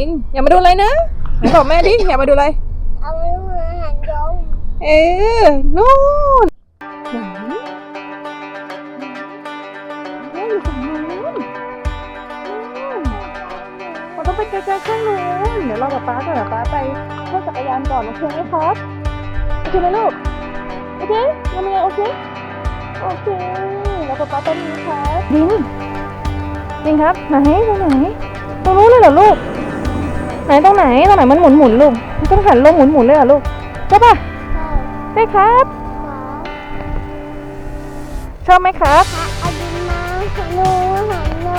นินอย่ามาดูอะไรนะไหนบอกแม่ดิอย่ามาดูอะไร เอาไว้หัวหันยงเออนู่นไหนโอ้ยอยู่ฝั่งนู้นนู่นเราต้องไปไกลๆข้างนู้นเดี๋ยวเรากับป้าก่อนนะป้าไปเล่นจักรยานก่อนโอเคไหมครับโอเคไหมลูกโอเคยังไงโอเคโอเคแล้วกับป้าตอนนี้ครับดิงดิงครับไหนตรงไหนตรงนู้นเลยเหรอลูก ไหนตรงไหนตรงไหนมันหมุนหมุนๆลูกมันต้องหันลงหมุนหมุนๆเลยเหรอลูกใช่ปะใช่ใช่ครับขาชอบไหมครับขาเอาดินมาหันโน้หันโน้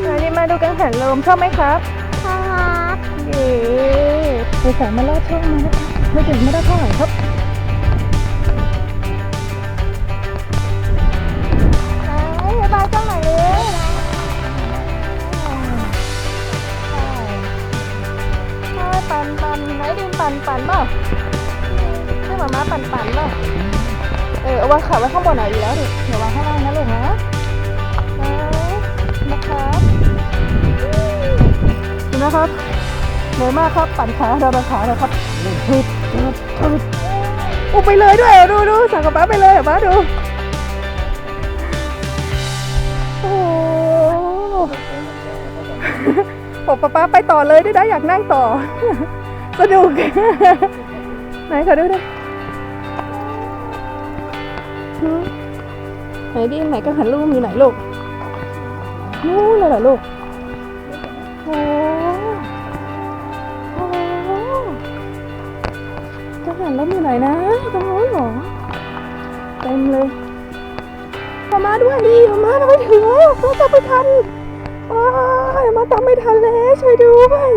ไหนดีมาดูกังหันลมชอบไหมครับครับเย้ไปสายมาลอดช่องมานะคะไม่ถึงไม่ได้เท่าไหร่ครับ ปันปันไหนดินปันปันเปล่าใช่หมาม้าปันปันเปล่าเออเอาวางขาไว้ข้างบนหน่อยดีแล้วดิเดี๋ยววางข้างล่างนะลูกนะนะครับดูนะครับเหนื่อยมากครับปั่นขาเราปั่นขาเลยครับฮึดฮึดฮึดอุไปเลยด้วยดูดูสั่งกับป้าไปเลยรอป้าดู บอกป้าป้าไปต่อเลยได้ได้อยากนั่งต่อ สนุก ไหนขอดูดิหือไหนดิไหนกังหันลูกอยู่ไหนลูกนู่นเลยเหรอลูกโอ้โหกังหันลมอยู่ไหนนะตรงนู้นเหรอเต็มเลยมามาด้วยดิมามาทำไมถึงเราจะไปทันว้ย ตามไม่ทันแล้วช่วยด้วย